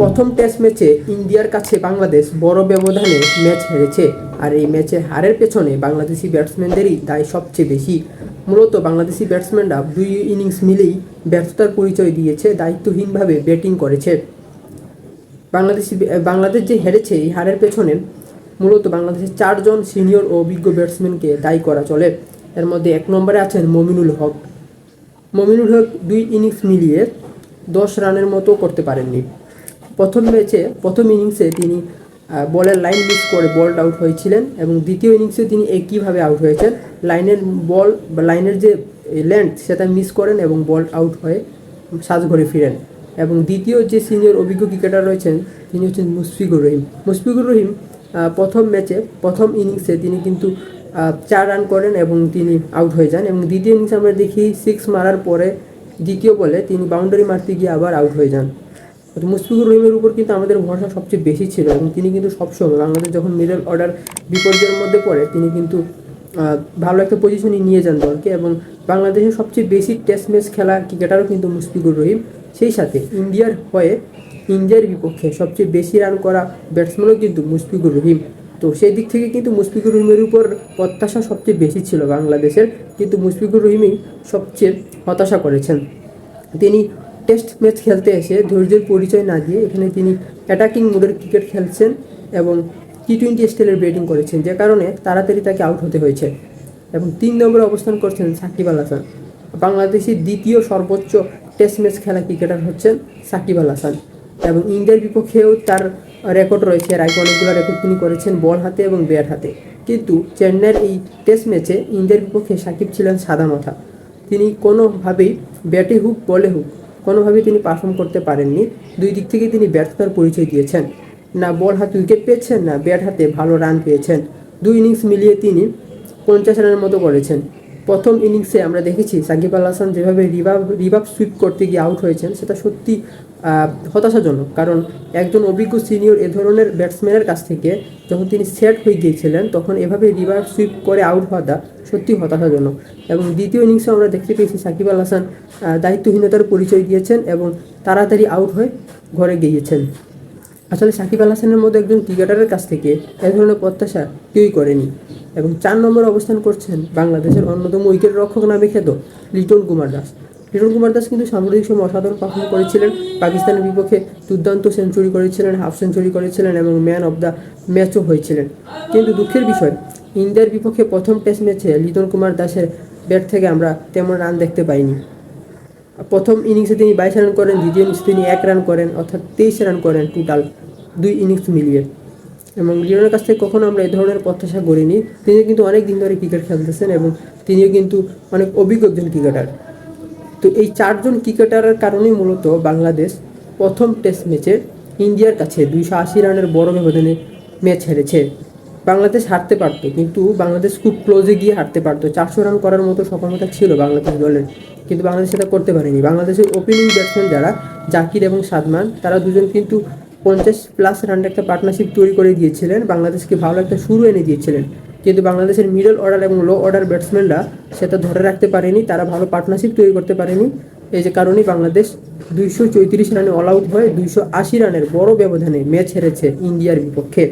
প্রথম টেস্ট ম্যাচে ইন্ডিয়ার কাছে বাংলাদেশ বড় ব্যবধানে ম্যাচ হেরেছে। আর এই ম্যাচে হারের পেছনে বাংলাদেশি ব্যাটসম্যানদেরই দায় সবচেয়ে বেশি। মূলত বাংলাদেশি ব্যাটসম্যানরা দুই ইনিংস মিলেই ব্যর্থতার পরিচয় দিয়েছে, দায়িত্বহীনভাবে ব্যাটিং করেছে। বাংলাদেশি বাংলাদেশ যে হেরেছে এই হারের পেছনে মূলত বাংলাদেশের চারজন সিনিয়র ও অভিজ্ঞ ব্যাটসম্যানকে দায়ী করা চলে। এর মধ্যে এক নম্বরে আছেন মমিনুল হক। মমিনুল হক দুই ইনিংস মিলিয়ে দশ রানের মতো করতে পারেননি। প্রথম ম্যাচে, প্রথম ইনিংসে তিনি বলের লাইন মিস করে বল আউট হয়েছিলেন এবং দ্বিতীয় ইনিংসে তিনি একইভাবে আউট হয়েছেন। লাইনের বল লাইনের যে লেন্থ সেটা মিস করেন এবং বল আউট হয়ে সাজঘরে ফিরেন। এবং দ্বিতীয় যে সিনিয়র অভিজ্ঞ ক্রিকেটার রয়েছেন, তিনি হচ্ছেন মুশফিকুর রহিম। মুশফিকুর রহিম প্রথম ম্যাচে, প্রথম ইনিংসে তিনি কিন্তু চার রান করেন এবং তিনি আউট হয়ে যান এবং দ্বিতীয় ইনিংসে আমরা দেখি সিক্স মারার পরে দ্বিতীয় বলে তিনি বাউন্ডারি মারতে গিয়ে আবার আউট হয়ে যান। মুশফিকুর রহিমের উপর কিন্তু আমাদের ভরসা সবচেয়ে বেশি ছিল এবং তিনি কিন্তু সবসময় বাংলাদেশ যখন মিডল অর্ডার বিপর্যয়ের মধ্যে পড়ে, তিনি কিন্তু ভালো একটা পজিশনে নিয়ে যান দলকে এবং বাংলাদেশের সবচেয়ে বেশি টেস্ট ম্যাচ খেলা ক্রিকেটারও কিন্তু মুশফিকুর রহিম। সেই সাথে ইন্ডিয়ার হয়ে ইন্ডিয়ার বিপক্ষে সবচেয়ে বেশি রান করা ব্যাটসম্যানও কিন্তু মুশফিকুর রহিম। তো সেই দিক থেকে কিন্তু মুশফিকুর রহিমের উপর প্রত্যাশা সবচেয়ে বেশি ছিল বাংলাদেশের, কিন্তু মুশফিকুর রহিমই সবচেয়ে হতাশা করেছেন। তিনি টেস্ট ম্যাচ খেলতে এসে ধৈর্যের পরিচয় না দিয়ে এখানে তিনি অ্যাটাকিং মোডের ক্রিকেট খেলছেন এবং টি টোয়েন্টি স্টাইলের ব্যাটিং করেছেন, যে কারণে তাড়াতাড়ি তাকে আউট হতে হয়েছে। এবং তিন নম্বরে অবস্থান করছেন সাকিব আল হাসান। বাংলাদেশের দ্বিতীয় সর্বোচ্চ টেস্ট ম্যাচ খেলা ক্রিকেটার হচ্ছেন সাকিব আল হাসান। এবং ইন্ডিয়ার বিপক্ষেও তার রেকর্ড রয়েছে, এর অনেকগুলো রেকর্ড তিনি করেছেন বল হাতে এবং ব্যাট হাতে। কিন্তু চেন্নাইয়ের এই টেস্ট ম্যাচে ইন্ডিয়ার বিপক্ষে সাকিব ছিলেন সাদা মাথা। তিনি কোনোভাবেই ব্যাটে হুক বলে হুক কোনোভাবেই তিনি পারফর্ম করতে পারেননি। দুই দিক থেকেই তিনি ব্যর্থতার পরিচয় দিয়েছেন। না বল হাতে উইকেট পেয়েছেন, না ব্যাট হাতে ভালো রান পেয়েছেন। দুই ইনিংস মিলিয়ে তিনি পঞ্চাশ রানের মতো করেছেন। প্রথম ইনিংসে আমরা দেখেছি সাকিব আল হাসান যেভাবে রিভাব রিভাব সুইপ করতে গিয়ে আউট হয়েছেন, সেটা সত্যি হতাশাজনক। কারণ একজন অভিজ্ঞ সিনিয়র এ ধরনের ব্যাটসম্যানের কাছ থেকে যখন তিনি সেট হয়ে গিয়েছিলেন, তখন এভাবে রিভার সুইপ করে আউট হওয়াটা সত্যি হতাশাজনক। এবং দ্বিতীয় ইনিংসে আমরা দেখতে পেয়েছি সাকিব আল হাসান দায়িত্বহীনতার পরিচয় দিয়েছেন এবং তাড়াতাড়ি আউট হয়ে ঘরে গিয়েছেন। আসলে সাকিব আল হাসানের মতো একজন ক্রিকেটারের কাছ থেকে এ ধরনের প্রত্যাশা কেউই করেনি। এবং চার নম্বর অবস্থান করছেন বাংলাদেশের অন্যতম উইকেট রক্ষক নামে খ্যাত লিটন কুমার দাস। লিটন কুমার দাস কিন্তু সাম্প্রতিক সময় অসাধারণ পারফর্ম করেছিলেন, পাকিস্তানের বিপক্ষে দুর্দান্ত সেঞ্চুরি করেছিলেন হাফ সেঞ্চুরি করেছিলেন এবং ম্যান অফ দ্য ম্যাচও হয়েছিলেন। কিন্তু দুঃখের বিষয়, ইন্ডিয়ার বিপক্ষে প্রথম টেস্ট ম্যাচে লিটন কুমার দাসের ব্যাট থেকে আমরা তেমন রান দেখতে পাইনি। প্রথম ইনিংসে তিনি বাইশ রান করেন, দ্বিতীয় ইনিংসে তিনি এক রান করেন, অর্থাৎ তেইশ রান করেন টোটাল দুই ইনিংস মিলিয়ে। এবং লিওনের কাছ থেকে কখনো আমরা এই ধরনের প্রত্যাশা করিনি। তিনি কিন্তু অনেক দিন ধরে ক্রিকেট খেলতেছেন এবং তিনিও কিন্তু অনেক অভিজ্ঞ একজন ক্রিকেটার তো এই চারজন ক্রিকেটারের কারণেই মূলত বাংলাদেশ প্রথম টেস্ট ম্যাচে ইন্ডিয়ার কাছে দুইশো আশি রানের বড় ব্যবধানে ম্যাচ হেরেছে। বাংলাদেশ হারতে পারতো, কিন্তু বাংলাদেশ খুব ক্লোজে গিয়ে হারতে পারতো। চারশো রান করার মতো সক্ষমতা ছিল বাংলাদেশ দলের, কিন্তু বাংলাদেশ সেটা করতে পারেনি। বাংলাদেশের ওপেনিং ব্যাটসম্যান যারা, জাকির এবং সাদমান, তারা দুজন কিন্তু পঞ্চাশ প্লাস রানের একটা পার্টনারশিপ তৈরি করে দিয়েছিলেন। বাংলাদেশকে ভালো একটা শুরু এনে দিয়েছিলেন। কিন্তু বাংলাদেশের মিডল অর্ডার এবং লো অর্ডার ব্যাটসম্যানরা সেটা ধরে রাখতে পারেনি, তারা ভালো পার্টনারশিপ তৈরি করতে পারেনি। এই যে কারণেই বাংলাদেশ দুইশো চৌত্রিশ রানে অল আউট হয়ে দুইশো আশি রানের বড় ব্যবধানে ম্যাচ হেরেছে ইন্ডিয়ার বিপক্ষে।